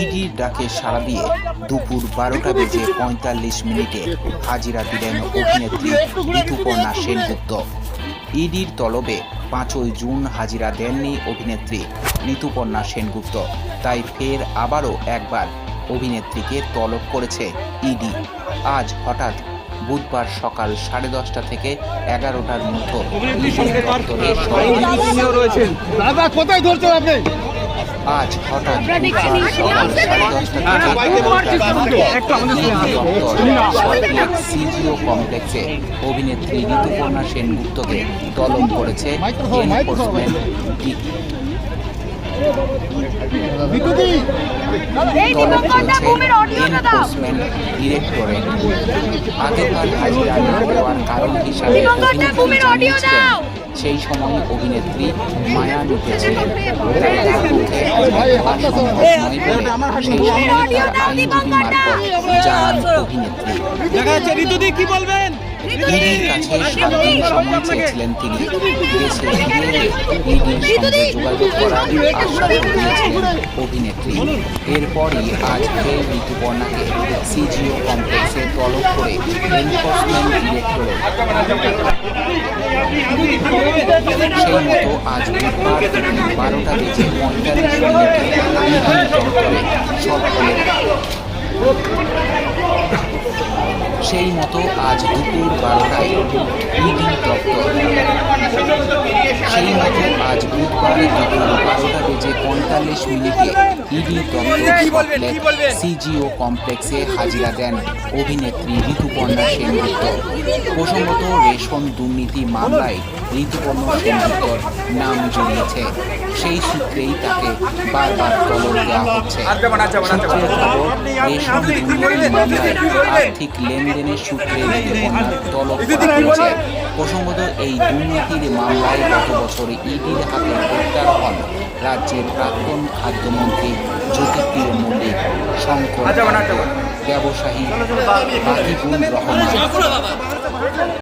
ইডির ডাকে সাড়া দিয়ে দুপুর বারোটা বেজে পঁয়তাল্লিশ মিনিটে হাজিরা দিলেন অভিনেত্রী ঋতুপর্ণা সেনগুপ্ত। ইডির তলবে পাঁচই জুন হাজিরা দেননি অভিনেত্রী ঋতুপর্ণা সেনগুপ্ত। তাই ফের আবারও একবার অভিনেত্রীকে তলব করেছে ইডি। আজ হঠাৎ বুধবার সকাল সাড়ে দশটা থেকে এগারোটার মধ্যে দাদা কোথায় ধরছেন আপনি? আজ হঠাৎ সাড়ে দশটা থেকে এগারোটার সিজিও কমপ্লেক্সে অভিনেত্রী ঋতুপর্ণা সেনগুপ্তকে তলব করেছে ডিরেক্টরেট আগেকার হাজিরা না দেওয়ার কারণ হিসাবে। সেই সময় অভিনেত্রী মায়া ঢুকেছিলেন অভিনেত্রী দেখা যাচ্ছে ঋতুদি কি বলবেন? ইডির কাছে চেয়েছিলেন তিনি। দেশে ফিরে এলে অভিনেত্রী। এরপরই আজ ফের ঋতুপর্ণাকে সিজিও কমপ্লেক্সে তলব করে এনফোর্সমেন্ট ডিরেক্টরে সেই মতো আজ বুধবার বারোটা বেজে মিনিটে সেই মতো আজ দুপুর বারোটায় দপ্তর সেই মতো আজ বুধবার দুপুর বেজে পঁয়তাল্লিশ মিনিটে ইডি সিজিও কমপ্লেক্সে হাজিরা দেন অভিনেত্রী ঋতুপর্ণা সেনগুপ্ত। প্রসঙ্গত রেশন দুর্নীতি মামলায় ঋতুপর্ণা সেনগুপ্তর নাম জড়িয়েছে। সেই সূত্রেই তাকে বারবার তলব দেওয়া হচ্ছে। সূত্রের খবর রেশন দুর্নীতি মামলায় আর্থিক লেনদেনের সূত্রে ঋতুপর্ণার তলব করা হয়েছে প্রসঙ্গত এই দুর্নীতির মামলায় গত বছর ইডির হাতে গ্রেপ্তার হন রাজ্যের প্রাক্তন খাদ্যমন্ত্রী জ্যোতিপ্রিয় মল্লিক শঙ্কর ব্যবসায়ী বাকিবুল রহমান।